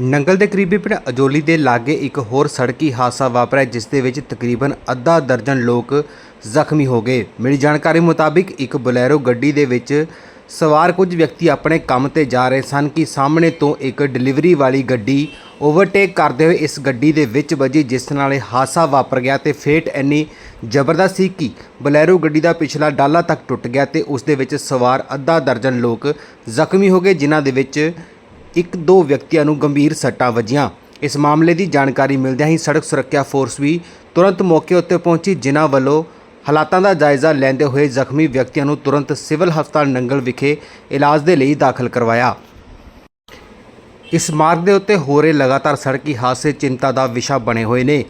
ਨੰਗਲ ਦੇ ਕਰੀਬੀ ਪਿੰਡ ਅਜੋਲੀ ਦੇ ਲਾਗੇ ਇੱਕ ਹੋਰ ਸੜਕੀ ਹਾਦਸਾ ਵਾਪਰਿਆ, ਜਿਸ ਦੇ ਵਿੱਚ ਤਕਰੀਬਨ ਅੱਧਾ ਦਰਜਨ ਲੋਕ ਜ਼ਖਮੀ ਹੋ ਗਏ। ਮਿਲੀ ਜਾਣਕਾਰੀ ਮੁਤਾਬਿਕ, ਇੱਕ ਬਲੈਰੋ ਗੱਡੀ ਦੇ ਵਿੱਚ ਸਵਾਰ ਕੁਝ ਵਿਅਕਤੀ ਆਪਣੇ ਕੰਮ ਤੇ ਜਾ ਰਹੇ ਸਨ ਕਿ ਸਾਹਮਣੇ ਤੋਂ ਇੱਕ ਡਿਲੀਵਰੀ ਵਾਲੀ ਗੱਡੀ ਓਵਰਟੇਕ ਕਰਦੇ ਹੋਏ ਇਸ ਗੱਡੀ ਦੇ ਵਿੱਚ ਵੱਜੀ, ਜਿਸ ਨਾਲ ਇਹ ਹਾਦਸਾ ਵਾਪਰ ਗਿਆ ਤੇ ਫੇਟ ਇੰਨੀ ਜ਼ਬਰਦਸਤ ਸੀ ਕਿ ਬਲੈਰੋ ਗੱਡੀ ਦਾ ਪਿਛਲਾ ਡਾਲਾ ਤੱਕ ਟੁੱਟ ਗਿਆ ਤੇ ਉਸ ਦੇ ਵਿੱਚ ਸਵਾਰ ਅੱਧਾ ਦਰਜਨ ਲੋਕ ਜ਼ਖਮੀ ਹੋ ਗਏ, ਜਿਨ੍ਹਾਂ ਦੇ ਵਿੱਚ ਇੱਕ ਦੋ ਵਿਅਕਤੀਆਂ ਨੂੰ ਗੰਭੀਰ ਸੱਟਾਂ ਵੱਜੀਆਂ। ਇਸ ਮਾਮਲੇ ਦੀ ਜਾਣਕਾਰੀ ਮਿਲਦਿਆਂ ਹੀ ਸੜਕ ਸੁਰੱਖਿਆ ਫੋਰਸ ਵੀ ਤੁਰੰਤ ਮੌਕੇ ਉੱਤੇ ਪਹੁੰਚੀ, ਜਿਨ੍ਹਾਂ ਵੱਲੋਂ ਹਾਲਾਤਾਂ ਦਾ ਜਾਇਜ਼ਾ ਲੈਂਦੇ ਹੋਏ ਜ਼ਖਮੀ ਵਿਅਕਤੀਆਂ ਨੂੰ ਤੁਰੰਤ ਸਿਵਲ ਹਸਪਤਾਲ ਨੰਗਲ ਵਿਖੇ ਇਲਾਜ ਦੇ ਲਈ ਦਾਖਲ ਕਰਵਾਇਆ। ਇਸ ਮਾਰਗ ਦੇ ਉੱਤੇ ਹੋ ਰਹੇ ਲਗਾਤਾਰ ਸੜਕੀ ਹਾਦਸੇ ਚਿੰਤਾ ਦਾ ਵਿਸ਼ਾ ਬਣੇ ਹੋਏ ਨੇ।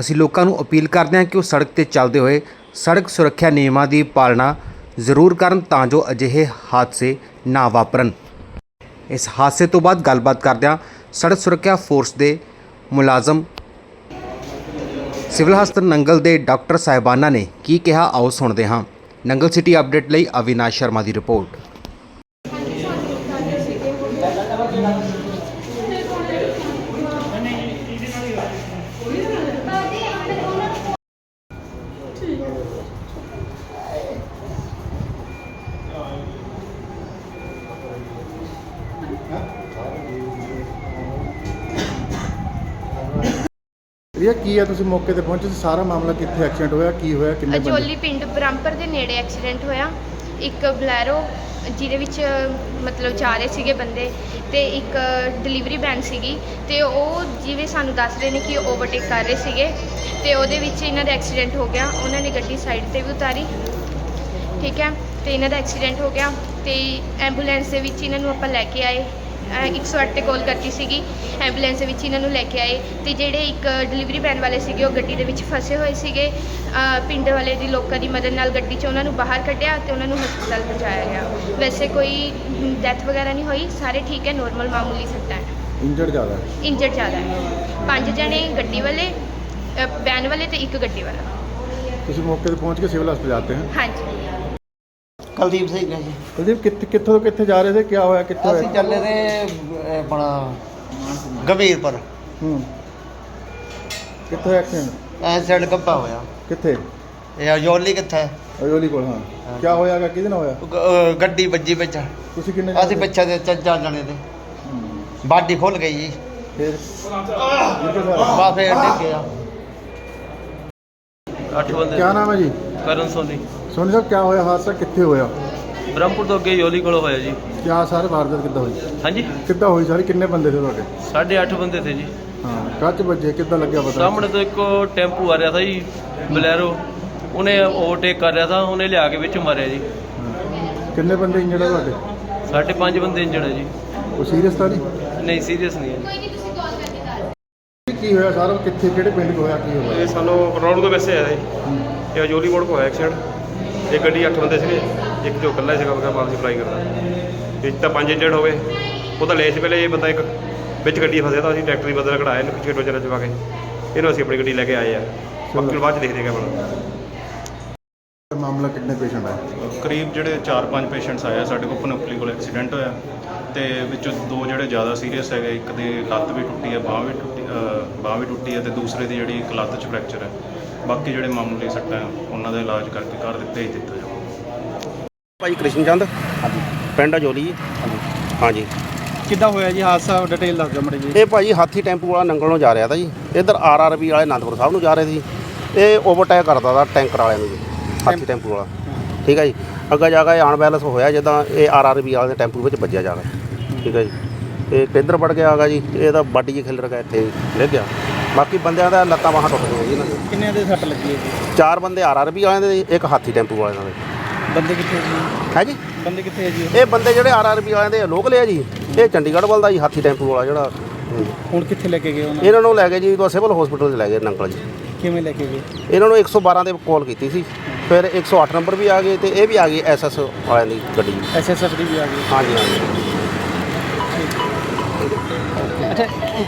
ਅਸੀਂ ਲੋਕਾਂ ਨੂੰ ਅਪੀਲ ਕਰਦੇ ਹਾਂ ਕਿ ਉਹ ਸੜਕ ਤੇ ਚੱਲਦੇ ਹੋਏ ਸੜਕ ਸੁਰੱਖਿਆ ਨਿਯਮਾਂ ਦੀ ਪਾਲਣਾ ਜ਼ਰੂਰ ਕਰਨ ਤਾਂ ਜੋ ਅਜਿਹੇ ਹਾਦਸੇ ਨਾ ਵਾਪਰਨ। ਇਸ ਹਾਦਸੇ ਤੋਂ ਬਾਅਦ ਗੱਲਬਾਤ ਕਰਦਿਆਂ ਸੜਕ ਸੁਰੱਖਿਆ ਫੋਰਸ ਦੇ ਮੁਲਾਜ਼ਮ ਸਿਵਲ ਹਸਪਤਾਲ ਨੰਗਲ ਦੇ ਡਾਕਟਰ ਸਾਹਿਬਾਨਾ ਨੇ ਕੀ ਕਿਹਾ, ਆਓ ਸੁਣਦੇ ਹਾਂ। ਨੰਗਲ ਸਿਟੀ ਅਪਡੇਟ ਲਈ ਅਵਿਨਾਸ਼ ਸ਼ਰਮਾ ਦੀ ਰਿਪੋਰਟ। ਇਹ ਕੀ ਆ? ਤੁਸੀਂ ਮੌਕੇ ਤੇ ਪਹੁੰਚੇ ਸੀ। ਸਾਰਾ ਮਾਮਲਾ ਕਿੱਥੇ ਐਕਸੀਡੈਂਟ ਹੋਇਆ? ਕੀ ਹੋਇਆ? ਕਿੰਨੇ ਬੰਦੇ? ਅਜੋਲੀ ਪਿੰਡ ਬ੍ਰਹਮਪੁਰ ਦੇ ਨੇੜੇ ਐਕਸੀਡੈਂਟ ਹੋਇਆ। ਇੱਕ ਬਲੈਰੋ ਜਿਹਦੇ ਵਿੱਚ ਮਤਲਬ ਜਾ ਰਹੇ ਸੀਗੇ ਬੰਦੇ ਤੇ ਇੱਕ ਡਿਲੀਵਰੀ ਵੈਨ ਸੀਗੀ ਤੇ ਉਹ ਜਿਵੇਂ ਸਾਨੂੰ ਦੱਸ ਰਹੇ ਨੇ ਕਿ ਉਹ ਓਵਰਟੇਕ ਕਰ ਰਹੇ ਸੀਗੇ ਤੇ ਉਹਦੇ ਵਿੱਚ ਇਹਨਾਂ ਦਾ ਐਕਸੀਡੈਂਟ ਹੋ ਗਿਆ। ਉਹਨਾਂ ਨੇ ਗੱਡੀ ਸਾਈਡ ਤੇ ਵੀ ਉਤਾਰੀ ਠੀਕ ਹੈ? ਤੇ ਇਹਨਾਂ ਦਾ ਐਕਸੀਡੈਂਟ ਹੋ ਗਿਆ ਤੇ ਐਂਬੂਲੈਂਸ ਦੇ ਵਿੱਚ ਇਹਨਾਂ ਨੂੰ ਆਪਾਂ ਲੈ ਕੇ ਆਏ। 108 ਤੇ ਕਾਲ ਕਰਤੀ ਸੀਗੀ ਐਂਬੂਲੈਂਸ ਦੇ ਵਿੱਚ ਇਹਨਾਂ ਨੂੰ ਲੈ ਕੇ ਆਏ ਤੇ ਜਿਹੜੇ ਇੱਕ ਡਿਲੀਵਰੀ ਵੈਨ ਵਾਲੇ ਸੀਗੇ ਉਹ ਗੱਡੀ ਦੇ ਵਿੱਚ ਫਸੇ ਹੋਏ ਸੀਗੇ। ਅ, ਪਿੰਡ ਵਾਲੇ ਦੀ ਲੋਕਾਂ ਦੀ ਮਦਦ ਨਾਲ ਗੱਡੀ 'ਚ ਉਹਨਾਂ ਨੂੰ ਬਾਹਰ ਕੱਢਿਆ ਤੇ ਉਹਨਾਂ ਨੂੰ ਹਸਪਤਾਲ ਪਹੁੰਚਾਇਆ ਗਿਆ। ਵੈਸੇ ਕੋਈ ਡੈਥ ਵਗੈਰਾ ਨਹੀਂ ਹੋਈ ਸਾਰੇ ਠੀਕ ਹੈ ਨੋਰਮਲ ਮਾਮੂਲੀ ਸੱਟਾਂ ਹੈ। ਇੰਜਰਡ ਜ਼ਿਆਦਾ ਹੈ। ਇੰਜਰਡ ਜ਼ਿਆਦਾ ਹੈ। ਪੰਜ ਜਣੇ ਗੱਡੀ ਵਾਲੇ ਵੈਨ ਵਾਲੇ ਤੇ ਇੱਕ ਗੱਡੀ ਵਾਲਾ। ਤੁਸੀਂ ਮੌਕੇ ਤੇ ਪਹੁੰਚ ਕੇ ਸਿਵਲ ਹਸਪਤਾਲ ਜਾਂਦੇ ਹੋ? ਹਾਂਜੀ। ਕੁਲਦੀਪ ਸਿੰਘ ਹੈ ਜੀ। ਕੁਲਦੀਪ ਕਿੱਥੇ ਕਿੱਥੋਂ ਤੋਂ ਕਿੱਥੇ ਜਾ ਰਹੇ ਸੀ? ਕੀ ਹੋਇਆ? ਕਿੱਥੇ ਅਸੀਂ ਹੋਇਆ? ਚੱਲੇ ਤੇ ਆਪਣਾ ਗੰਭੀਰਪੁਰ। ਹੂੰ। ਕਿੱਥੇ ਐਕਸੀਡੈਂਟ ਐ ਸਾਈਡ ਗੱਬਾ ਹੋਇਆ। ਕਿੱਥੇ? ਇਹ ਅਜੋਲੀ ਕਿੱਥੇ? ਹੈ? ਅਯੋਲੀ ਕੋਲ ਹਾਂ। ਕੀ ਹੋਇਆਗਾ ਕਿਹਦੇ ਨਾਲ ਹੋਇਆ? ਗ- ਅਹ, ਗੱਡੀ ਵੱਜੀ ਵਿੱਚ। ਤੁਸੀਂ ਕਿੰਨੇ ਅਸੀਂ ਜਾਣੇ? ਪਿੱਛੇ ਦੇ ਚੱਜਾ ਜਾਣੇ ਤੇ ਹੂੰ। ਬਾਡੀ ਖੁੱਲ ਗਈ ਜੀ। ਫਿਰ? ਕਿੱਥੇ ਜਾ ਬਾ ਫੇਰ ਡਿੱਗਿਆ ਅੱਠ ਬੰਦੇ। ਕੀ ਨਾਮ ਹੈ ਜੀ? ਕਰਨ ਸੋਨੀ। ਸੋਨੀ ਸਾਹਿਬ ਕੀ ਹੋਇਆ? ਹਾਦਸਾ ਕਿੱਥੇ ਹੋਇਆ? ਬ੍ਰਹਮਪੁਰ ਤੋਂ ਅੱਗੇ ਯੋਲੀ ਕੋਲ ਹੋਇਆ ਜੀ। ਕੀ ਸਾਰੇ ਵਾਰਦਾਤ ਕਿੱਦਾਂ ਹੋਈ? ਹਾਂਜੀ। ਕਿੱਦਾਂ ਹੋਈ ਸਾਰੀ? ਕਿੰਨੇ ਬੰਦੇ ਸੀ ਤੁਹਾਡੇ? ਸਾਢੇ ਅੱਠ ਬੰਦੇ ਥੇ ਜੀ। ਹਾਂ ਕੱਚ ਵੱਜੇ? ਕਿੱਦਾਂ ਲੱਗਿਆ ਪਤਾ? ਸਾਹਮਣੇ ਤੋਂ ਇੱਕ ਟੈਂਪੂ ਆ ਰਿਹਾ ਥਾ ਜੀ ਬਲੈਰੋ। ਉਹਨੇ ਓਵਰਟੇਕ ਕਰ ਰਿਹਾ ਥਾ ਉਹਨੇ ਲਿਆ ਕੇ ਵਿੱਚ ਮਾਰਿਆ ਜੀ। ਕਿੰਨੇ ਬੰਦੇ ਇੰਜਰਡ ਆ ਤੁਹਾਡੇ? ਸਾਢੇ ਪੰਜ ਬੰਦੇ ਇੰਜਣ ਹੈ ਜੀ। ਉਹ ਸੀਰੀਅਸ ਤਾਂ ਨਹੀਂ? ਨਹੀਂ ਸੀਰੀਅਸ ਨਹੀਂ ਹੈ ਜੀ। ਕੀ ਹੋਇਆ? ਸਾਰਾ ਕਿੱਥੇ ਕਿਹੜੇ ਪਿੰਡ ਹੋਇਆ ਕੀ ਹੋਇਆ? ਇਹ ਸਾਨੂੰ ਰੋਡ ਤੋਂ ਵੈਸੇ ਆਇਆ ਸੀ। ਇਹ ਅਜੋਲੀ ਮੋੜ ਕੋ ਹੋਇਆ ਐਕਸੀਡੈਂਟ। ਇਹ ਗੱਡੀ 8 ਬੰਦੇ ਸੀਗੇ ਇੱਕ ਜੋ ਇਕੱਲਾ ਸੀਗਾ ਉਹਦਾ ਮਾਲ ਸਪਲਾਈ ਕਰਦਾ। ਵਿੱਚ ਤਾਂ ਪੰਜ ਇੰਜਰਡ ਹੋ ਗਏ ਉਹ ਤਾਂ ਲੈ ਸੀ ਪਹਿਲੇ ਇਹ ਬੰਦਾ ਇੱਕ ਵਿੱਚ ਗੱਡੀ ਫਸਿਆ ਤਾਂ ਅਸੀਂ ਟਰੈਕਟਰੀ ਬਦਲ ਕਢਾਇਆ ਇਹਨੂੰ ਪਿੱਛੇ ਟੋਚਰ ਚਵਾ ਕੇ ਇਹਨੂੰ ਅਸੀਂ ਆਪਣੀ ਗੱਡੀ ਲੈ ਕੇ ਆਏ ਆ। ਬਾਕੀ ਬਾਅਦ ਚ ਦੇਖਦੇ ਹਾਂ ਬਣਾ ਮਾਮਲਾ ਕਿੰਨੇ ਪੇਸ਼ੈਂਟ ਆਏ? ਕਰੀਬ ਜਿਹੜੇ 4-5 ਪੇਸ਼ੈਂਟਸ ਆਏ ਆ ਸਾਡੇ ਕੋਲ ਪਨੋਪਲੀ ਕੋਲ ਐਕਸੀਡੈਂਟ ਹੋਇਆ। ਤੇ ਵਿੱਚੋਂ ਦੋ ਜਿਹੜੇ ਜ਼ਿਆਦਾ ਸੀਰੀਅਸ ਹੈਗੇ ਇੱਕ ਦੀ ਲੱਤ ਵੀ ਟੁੱਟੀ ਹੈ ਬਾਹ ਵੀ ਟੁੱਟੀ ਬਾਂਹ ਵੀ ਟੁੱਟੀ ਹੈ ਤੇ ਦੂਸਰੇ ਦੀ ਜਿਹੜੀ ਇੱਕ ਲੱਤ 'ਚ ਫ੍ਰੈਕਚਰ ਹੈ। ਬਾਕੀ ਜਿਹੜੇ ਮਾਮੂਲੀ ਸੱਟਾਂ ਉਹਨਾਂ ਦਾ ਇਲਾਜ ਕਰਕੇ ਘਰ ਦੇ ਭੇਜ ਦਿੱਤਾ ਜਾਊਗਾ। ਭਾਈ ਕ੍ਰਿਸ਼ਨ ਚੰਦ ਪਿੰਡ ਅਜੋਲੀ ਜੀ? ਹਾਂਜੀ। ਕਿੱਦਾਂ ਹੋਇਆ ਜੀ ਹਾਦਸਾ? ਡਿਟੇਲ ਦੱਸ ਦਿਓ ਮੜੇ ਜੀ ਇਹ ਭਾਜੀ ਹਾਥੀ ਟੈਂਪੂ ਵਾਲਾ ਨੰਗਲ ਨੂੰ ਜਾ ਰਿਹਾ ਤਾ ਜੀ। ਇੱਧਰ ਆਰਆਰਬੀ ਵਾਲੇ ਅਨੰਦਪੁਰ ਸਾਹਿਬ ਨੂੰ ਜਾ ਰਹੇ ਸੀ। ਇਹ ਓਵਰਟੇਕ ਕਰਦਾ ਤਾ ਟੈਂਕਰ ਵਾਲਿਆਂ ਨੂੰ ਜੀ ਹਾਥੀ ਟੈਂਪੂ। ਵਾਲਾ। ਠੀਕ ਹੈ ਜੀ। ਅੱਗਾ ਜਾ ਕੇ ਅਨਬੈਲੈਂਸ ਹੋਇਆ ਜਿੱਦਾਂ ਇਹ ਆਰਆਰਬੀ ਵਾਲੇ ਦੇ ਟੈਂਪੂ ਵਿੱਚ ਵੱਜਿਆ ਜਾ ਠੀਕ ਹੈ ਜੀ। ਇਹ ਕਿੱਧਰ ਵੜ ਗਿਆ ਹੈਗਾ ਜੀ ਇਹਦਾ ਬਾਡੀ 'ਚ ਖਿਲ ਰਿਹਾ ਇੱਥੇ ਡਿੱਗ ਗਿਆ। ਬਾਕੀ ਬੰਦਿਆਂ ਦਾ ਲੱਤਾਂ ਬਾਹਾਂ ਟੁੱਟ ਗਈਆਂ ਜੀ ਇਹਨਾਂ ਦੇ ਕਿੰਨੇ ਦੇ ਸੱਟ ਲੱਗੀ ਹੈ ਜੀ? ਚਾਰ ਬੰਦੇ ਆਰਆਰਬੀ ਵਾਲਿਆਂ ਦੇ ਇੱਕ ਹਾਥੀ ਟੈਂਪੂ ਵਾਲਿਆਂ ਦੇ। ਬੰਦੇ ਕਿੱਥੇ ਜੀ? ਹੈ ਜੀ? ਬੰਦੇ ਕਿੱਥੇ ਹੈ ਜੀ ਇਹ ਬੰਦੇ ਜਿਹੜੇ ਆਰਆਰਬੀ ਵਾਲਿਆਂ ਦੇ ਲੋਕ ਲਿਆ ਜੀ। ਇਹ ਚੰਡੀਗੜ੍ਹ ਵੱਲ ਦਾ ਜੀ ਹਾਥੀ ਟੈਂਪੂ ਵਾਲਾ ਜਿਹੜਾ। ਹੁਣ ਕਿੱਥੇ ਲੈ ਕੇ ਗਏ ਉਹਨਾਂ ਇਹਨਾਂ ਨੂੰ ਲੈ ਗਏ ਜੀ ਤੋਂ ਸਿਵਲ ਹਸਪੀਟਲ 'ਚ ਲੈ ਗਏ ਨੰਗਲ ਜੀ। ਕਿਵੇਂ ਲੈ ਕੇ ਗਏ? ਇਹਨਾਂ ਨੂੰ 112 ਤੇ ਕਾਲ ਕੀਤੀ ਸੀ। ਫਿਰ 108 ਨੰਬਰ ਵੀ ਆ ਗਏ ਤੇ ਇਹ ਵੀ ਆ ਗਈ ਐਸਐਸ ਵਾਲਿਆਂ ਦੀ ਗੱਡੀ। ਐਸਐਸਐਫ ਦੀ ਵੀ ਆ ਗਈ। ਹਾਂਜੀ ਹਾਂਜੀ। ਅੱਛਾ।